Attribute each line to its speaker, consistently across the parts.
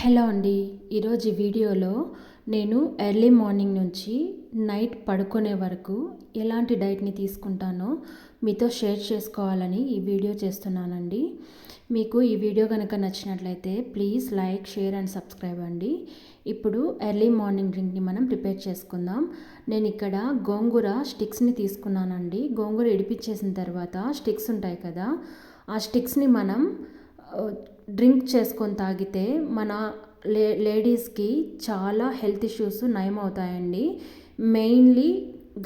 Speaker 1: Hello అండి ఈరోజు వీడియోలో నేను ఎర్లీ మార్నింగ్ నుంచి నైట్ పడుకునే వరకు ఎలాంటి డైట్ని తీసుకుంటానో మీతో షేర్ చేసుకోవాలని ఈ వీడియో చేస్తున్నానండి. మీకు ఈ వీడియో కనుక నచ్చినట్లయితే please like share and subscribe అండి. ఇప్పుడు ఎర్లీ మార్నింగ్ డ్రింక్ని మనం ప్రిపేర్ చేసుకుందాం. నేను ఇక్కడ గోంగూర స్టిక్స్ని తీసుకున్నానండి. గోంగూర ఇడిపించేసిన తర్వాత స్టిక్స్ ఉంటాయి కదా ఆ స్టిక్స్ని మనం డ్రింక్ చేసుకొని తాగితే మన లే లేడీస్కి చాలా హెల్త్ ఇష్యూస్ నయమవుతాయండి. మెయిన్లీ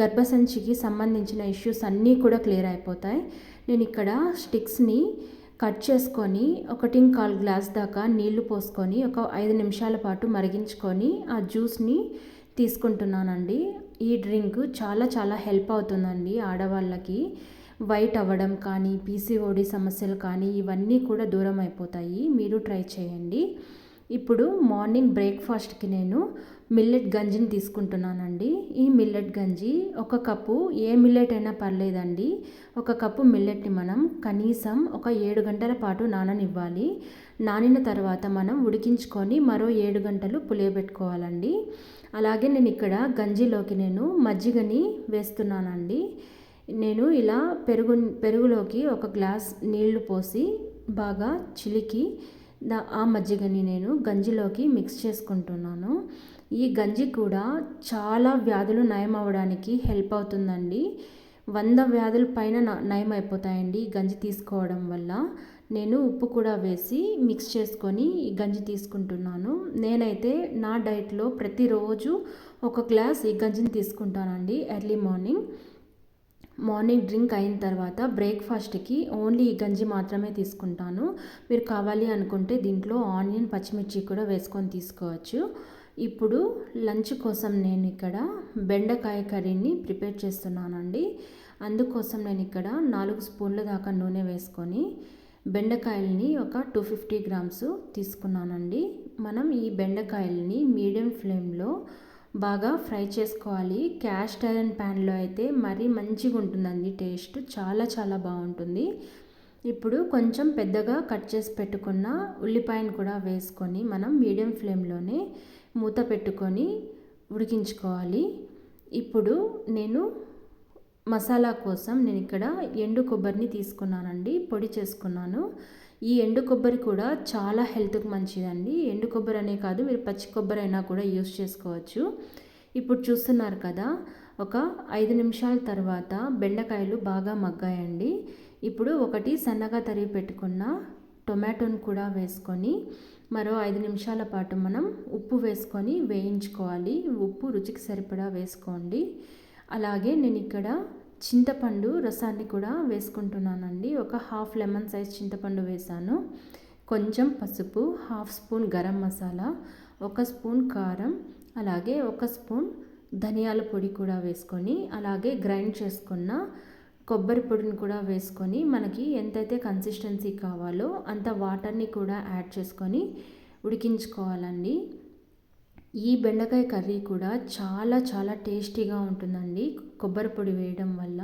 Speaker 1: గర్భసంచికి సంబంధించిన ఇష్యూస్ అన్నీ కూడా క్లియర్ అయిపోతాయి. నేను ఇక్కడ స్టిక్స్ని కట్ చేసుకొని ఒకటి కాల్ గ్లాస్ దాకా నీళ్ళు పోసుకొని ఒక ఐదు నిమిషాల పాటు మరిగించుకొని ఆ జ్యూస్ని తీసుకుంటున్నానండి. ఈ డ్రింక్ చాలా చాలా హెల్ప్ అవుతుందండి ఆడవాళ్ళకి. వైట్ అవ్వడం కానీ పీసీఓడి సమస్యలు కానీ ఇవన్నీ కూడా దూరం అయిపోతాయి. మీరు ట్రై చేయండి. ఇప్పుడు మార్నింగ్ బ్రేక్ఫాస్ట్కి నేను మిల్లెట్ గంజిని తీసుకుంటున్నానండి. ఈ మిల్లెట్ గంజి ఒక కప్పు ఏ మిల్లెట్ అయినా పర్లేదండి. ఒక కప్పు మిల్లెట్ని మనం కనీసం ఒక ఏడు గంటల పాటు నాననివ్వాలి. నానిన తర్వాత మనం ఉడికించుకొని మరో ఏడు గంటలు పులియబెట్టుకోవాలండి. అలాగే నేను ఇక్కడ గంజిలోకి నేను మజ్జిగని వేస్తున్నానండి. నేను ఇలా పెరుగు పెరుగులోకి ఒక గ్లాస్ నీళ్ళు పోసి బాగా చిలికి దా ఆ మజ్జిగని నేను గంజిలోకి మిక్స్ చేసుకుంటున్నాను. ఈ గంజి కూడా చాలా వ్యాధులు నయం అవ్వడానికి హెల్ప్ అవుతుందండి. వంద వ్యాధుల పైన నయం అయిపోతాయండి ఈ గంజి తీసుకోవడం వల్ల. నేను ఉప్పు కూడా వేసి మిక్స్ చేసుకొని ఈ గంజి తీసుకుంటున్నాను. నేనైతే నా డైట్లో ప్రతిరోజు ఒక గ్లాస్ ఈ గంజిని తీసుకుంటానండి ఎర్లీ మార్నింగ్. మార్నింగ్ డ్రింక్ అయిన తర్వాత బ్రేక్ఫాస్ట్కి ఓన్లీ ఈ గంజి మాత్రమే తీసుకుంటాను. మీరు కావాలి అనుకుంటే దీంట్లో ఆనియన్ పచ్చిమిర్చి కూడా వేసుకొని తీసుకోవచ్చు. ఇప్పుడు లంచ్ కోసం నేను ఇక్కడ బెండకాయ కర్రీని ప్రిపేర్ చేస్తున్నానండి. అందుకోసం నేను ఇక్కడ నాలుగు స్పూన్ల దాకా నూనె వేసుకొని బెండకాయలని ఒక టూ ఫిఫ్టీ గ్రామ్స్ తీసుకున్నానండి. మనం ఈ బెండకాయలని మీడియం ఫ్లేమ్లో బాగా ఫ్రై చేసుకోవాలి. క్యాస్ట్ ఐరన్ ప్యాన్లో అయితే మరీ మంచిగా ఉంటుందండి టేస్ట్. చాలా చాలా బాగుంటుంది. ఇప్పుడు కొంచెం పెద్దగా కట్ చేసి పెట్టుకున్న ఉల్లిపాయను కూడా వేసుకొని మనం మీడియం ఫ్లేమ్లోనే మూత పెట్టుకొని ఉడికించుకోవాలి. ఇప్పుడు నేను మసాలా కోసం నేను ఇక్కడ ఎండు కొబ్బరిని తీసుకున్నానండి పొడి చేసుకున్నాను. ఈ ఎండు కొబ్బరి కూడా చాలా హెల్త్కి మంచిదండి. ఎండు కొబ్బరి అనే కాదు మీరు పచ్చి కొబ్బరి అయినా కూడా యూస్ చేసుకోవచ్చు. ఇప్పుడు చూస్తున్నారు కదా ఒక ఐదు నిమిషాల తర్వాత బెండకాయలు బాగా మగ్గాయండి. ఇప్పుడు ఒకటి సన్నగా తరిగి పెట్టుకున్న టొమాటోని కూడా వేసుకొని మరో ఐదు నిమిషాల పాటు మనం ఉప్పు వేసుకొని వేయించుకోవాలి. ఉప్పు రుచికి సరిపడా వేసుకోండి. అలాగే నేను ఇక్కడ చింతపండు రసాన్ని కూడా వేసుకుంటున్నానండి. ఒక హాఫ్ లెమన్ సైజ్ చింతపండు వేసాను. కొంచెం పసుపు హాఫ్ స్పూన్ గరం మసాలా ఒక స్పూన్ కారం అలాగే ఒక స్పూన్ ధనియాల పొడి కూడా వేసుకొని అలాగే గ్రైండ్ చేసుకున్న కొబ్బరి పొడిని కూడా వేసుకొని మనకి ఎంతైతే కన్సిస్టెన్సీ కావాలో అంత వాటర్ని కూడా యాడ్ చేసుకొని ఉడికించుకోవాలండి. ఈ బెండకాయ కర్రీ కూడా చాలా చాలా టేస్టీగా ఉంటుందండి. కొబ్బరి పొడి వేయడం వల్ల.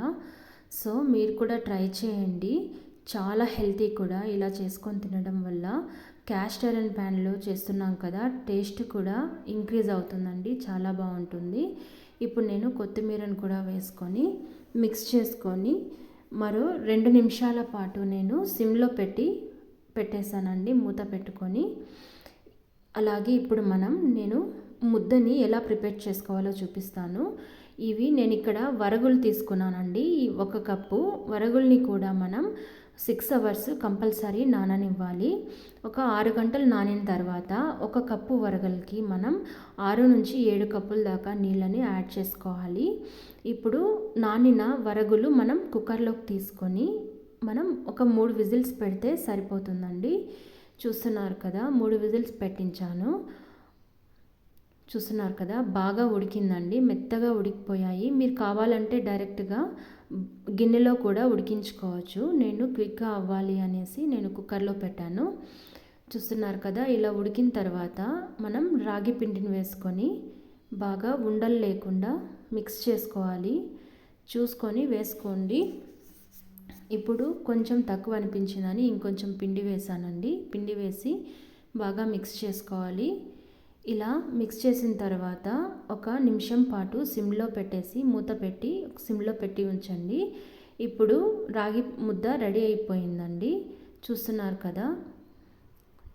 Speaker 1: సో మీరు కూడా ట్రై చేయండి. చాలా హెల్తీ కూడా ఇలా చేసుకొని తినడం వల్ల. క్యాస్ట్ ఐరన్ ప్యాన్లో చేస్తున్నాం కదా టేస్ట్ కూడా ఇంక్రీజ్ అవుతుందండి. చాలా బాగుంటుంది. ఇప్పుడు నేను కొత్తిమీరను కూడా వేసుకొని మిక్స్ చేసుకొని మరో రెండు నిమిషాల పాటు నేను సిమ్లో పెట్టి పెట్టేశానండి. మూత పెట్టుకొని అలాగే ఇప్పుడు మనం నేను ముద్దని ఎలా ప్రిపేర్ చేసుకోవాలో చూపిస్తాను. ఇవి నేను ఇక్కడ వరగులు తీసుకున్నానండి. ఒక కప్పు వరగుల్ని కూడా మనం సిక్స్ అవర్స్ కంపల్సరీ నాననివ్వాలి. ఒక ఆరు గంటలు నానిన తర్వాత ఒక కప్పు వరగలకి మనం ఆరు నుంచి ఏడు కప్పుల దాకా నీళ్ళని యాడ్ చేసుకోవాలి. ఇప్పుడు నానిన వరగులు మనం కుక్కర్లోకి తీసుకొని మనం ఒక మూడు విజిల్స్ పెడితే సరిపోతుందండి. చూస్తున్నారు కదా మూడు విజిల్స్ పెట్టించాను. చూస్తున్నారు కదా బాగా ఉడికిందండి మెత్తగా ఉడికిపోయాయి. మీరు కావాలంటే డైరెక్ట్గా గిన్నెలో కూడా ఉడికించుకోవచ్చు. నేను క్విక్గా అవ్వాలి అనేసి నేను కుక్కర్లో పెట్టాను. చూస్తున్నారు కదా ఇలా ఉడికిన తర్వాత మనం రాగి పిండిని వేసుకొని బాగా ఉండలు లేకుండా మిక్స్ చేసుకోవాలి. చూసుకొని వేసుకోండి. ఇప్పుడు కొంచెం తక్కువ అనిపించిందని ఇంకొంచెం పిండి వేసానండి. పిండి వేసి బాగా మిక్స్ చేసుకోవాలి. ఇలా మిక్స్ చేసిన తర్వాత ఒక నిమిషం పాటు సిమ్లో పెట్టేసి మూత పెట్టి సిమ్లో పెట్టి ఉంచండి. ఇప్పుడు రాగి ముద్ద రెడీ అయిపోయిందండి. చూస్తున్నారు కదా?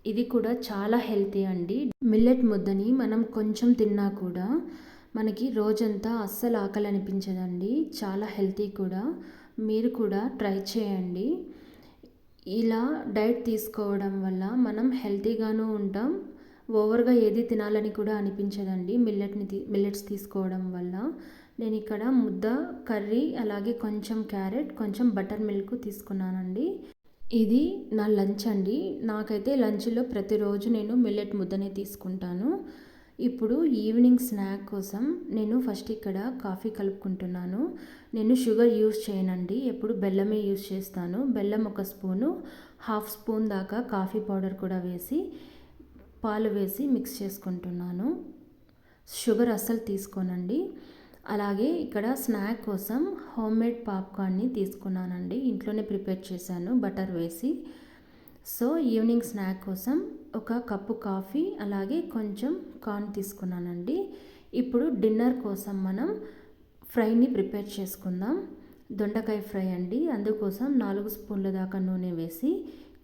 Speaker 1: ఇది కూడా చాలా హెల్తీ అండి. మిల్లెట్ ముద్దని మనం కొంచెం తిన్నా కూడా మనకి రోజంతా అస్సలు ఆకలి అనిపించదండి. చాలా హెల్తీ కూడా. మీరు కూడా ట్రై చేయండి. ఇలా డైట్ తీసుకోవడం వల్ల మనం హెల్తీగాను ఉంటాం. ఓవర్గా ఏది తినాలని కూడా అనిపించదండి మిల్లెట్ని తీ మిల్లెట్స్ తీసుకోవడం వల్ల. నేను ఇక్కడ ముద్ద కర్రీ అలాగే కొంచెం క్యారెట్ కొంచెం బటర్ మిల్క్ తీసుకున్నానండి. ఇది నా లంచ్ అండి. నాకైతే లంచ్లో ప్రతిరోజు నేను మిల్లెట్ ముద్దనే తీసుకుంటాను. ఇప్పుడు ఈవినింగ్ స్నాక్ కోసం నేను ఫస్ట్ ఇక్కడ కాఫీ కలుపుకుంటున్నాను. నేను షుగర్ యూస్ చేయనండి. ఎప్పుడు బెల్లమే యూస్ చేస్తాను. బెల్లం ఒక స్పూను హాఫ్ స్పూన్ దాకా కాఫీ పౌడర్ కూడా వేసి పాలు వేసి మిక్స్ చేసుకుంటున్నాను. షుగర్ అస్సలు తీసుకోనండి. అలాగే ఇక్కడ స్నాక్ కోసం హోమ్ మేడ్ పాప్కార్న్ని తీసుకున్నానండి. ఇంట్లోనే ప్రిపేర్ చేశాను బటర్ వేసి. సో ఈవినింగ్ స్నాక్ కోసం ఒక కప్పు కాఫీ అలాగే కొంచెం కార్న్ తీసుకున్నానండి. ఇప్పుడు డిన్నర్ కోసం మనం ఫ్రైని ప్రిపేర్ చేసుకుందాం. దొండకాయ ఫ్రై అండి. అందుకోసం నాలుగు స్పూన్ల దాకా నూనె వేసి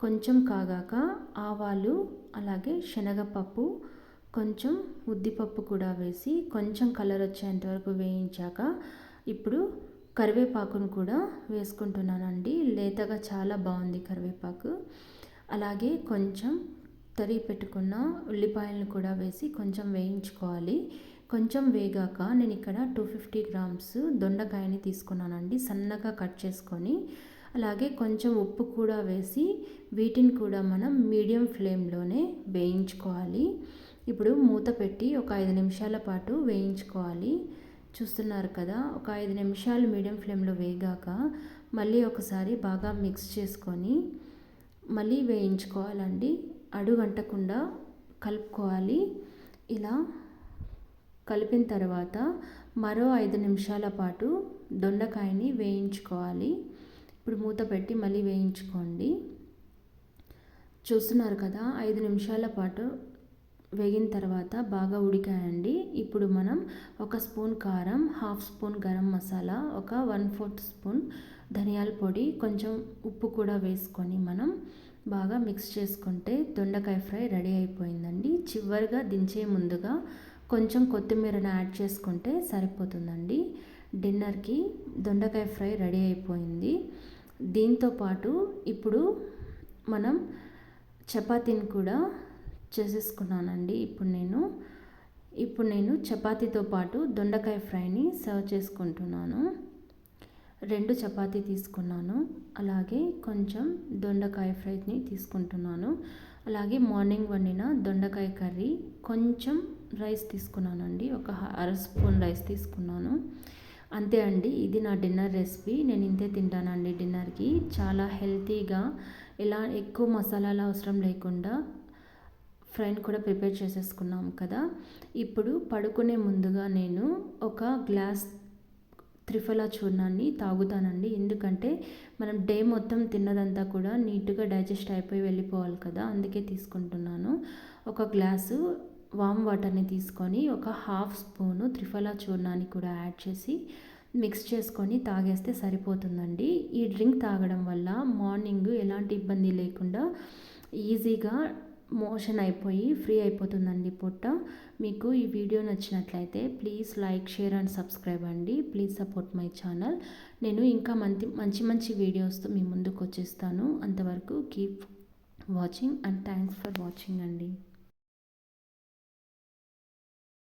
Speaker 1: కొంచెం కాగాక ఆవాలు అలాగే శనగపప్పు కొంచెం ఉద్దిపప్పు కూడా వేసి కొంచెం కలర్ వచ్చేంత వరకు వేయించాక ఇప్పుడు కరివేపాకును కూడా వేసుకుంటున్నానండి. లేతగా చాలా బాగుంది కరివేపాకు. అలాగే కొంచెం తరిగి పెట్టుకున్న ఉల్లిపాయలను కూడా వేసి కొంచెం వేయించుకోవాలి. కొంచెం వేగాక నేను ఇక్కడ టూ ఫిఫ్టీ గ్రామ్స్ దొండకాయని తీసుకున్నానండి. సన్నగా కట్ చేసుకొని అలాగే కొంచెం ఉప్పు కూడా వేసి వీటిని కూడా మనం మీడియం ఫ్లేమ్లోనే వేయించుకోవాలి. ఇప్పుడు మూత పెట్టి ఒక ఐదు నిమిషాల పాటు వేయించుకోవాలి. చూస్తున్నారు కదా ఒక ఐదు నిమిషాలు మీడియం ఫ్లేమ్లో వేగాక మళ్ళీ ఒకసారి బాగా మిక్స్ చేసుకొని మళ్ళీ వేయించుకోవాలండి. అడుగంటకుండా కలుపుకోవాలి. ఇలా కలిపిన తర్వాత మరో ఐదు నిమిషాల పాటు దొండకాయని వేయించుకోవాలి. ఇప్పుడు మూత పెట్టి మళ్ళీ వేయించుకోండి. చూస్తున్నారు కదా ఐదు నిమిషాల పాటు వేగిన తర్వాత బాగా ఉడికాయండి. ఇప్పుడు మనం ఒక స్పూన్ కారం హాఫ్ స్పూన్ గరం మసాలా ఒక వన్ ఫోర్త్ స్పూన్ ధనియాల పొడి కొంచెం ఉప్పు కూడా వేసుకొని మనం బాగా మిక్స్ చేసుకుంటే దొండకాయ ఫ్రై రెడీ అయిపోయిందండి. చివరిగా దించే ముందుగా కొంచెం కొత్తిమీరను యాడ్ చేసుకుంటే సరిపోతుందండి. డిన్నర్కి దొండకాయ ఫ్రై రెడీ అయిపోయింది. దీంతోపాటు ఇప్పుడు మనం చపాతీని కూడా చేసేసుకున్నానండి. ఇప్పుడు నేను ఇప్పుడు నేను చపాతీతో పాటు దొండకాయ ఫ్రైని సర్వ్ చేసుకుంటున్నాను. రెండు చపాతీ తీసుకున్నాను. అలాగే కొంచెం దొండకాయ ఫ్రైని తీసుకుంటున్నాను. అలాగే మార్నింగ్ వండిన దొండకాయ కర్రీ కొంచెం రైస్ తీసుకున్నానండి. ఒక అర స్పూన్ రైస్ తీసుకున్నాను. అంతే అండి ఇది నా డిన్నర్ రెసిపీ. నేను ఇంతే తింటానండి డిన్నర్కి. చాలా హెల్తీగా ఇలా ఎక్కువ మసాలాలు అవసరం లేకుండా ఫ్రైని కూడా ప్రిపేర్ చేసేసుకున్నాం కదా. ఇప్పుడు పడుకునే ముందుగా నేను ఒక గ్లాస్ త్రిఫలా చూర్ణాన్ని తాగుతానండి. ఎందుకంటే మనం డే మొత్తం తిన్నదంతా కూడా నీట్గా డైజెస్ట్ అయిపోయి వెళ్ళిపోవాలి కదా అందుకే తీసుకుంటున్నాను. ఒక గ్లాసు వామ్ వాటర్ని తీసుకొని ఒక హాఫ్ స్పూను త్రిఫలా చూర్ణాన్ని కూడా యాడ్ చేసి మిక్స్ చేసుకొని తాగేస్తే సరిపోతుందండి. ఈ డ్రింక్ తాగడం వల్ల మార్నింగ్ ఎలాంటి ఇబ్బంది లేకుండా ఈజీగా మోషన్ అయిపోయి ఫ్రీ అయిపోతుందండి పొట్ట. మీకు ఈ వీడియో నచ్చినట్లయితే please like share and subscribe అండి. Please support my channel. నేను ఇంకా మంచి మంచి మంచి వీడియోస్తో మీ ముందుకు వచ్చేస్తాను. అంతవరకు keep watching and thanks for watching అండి.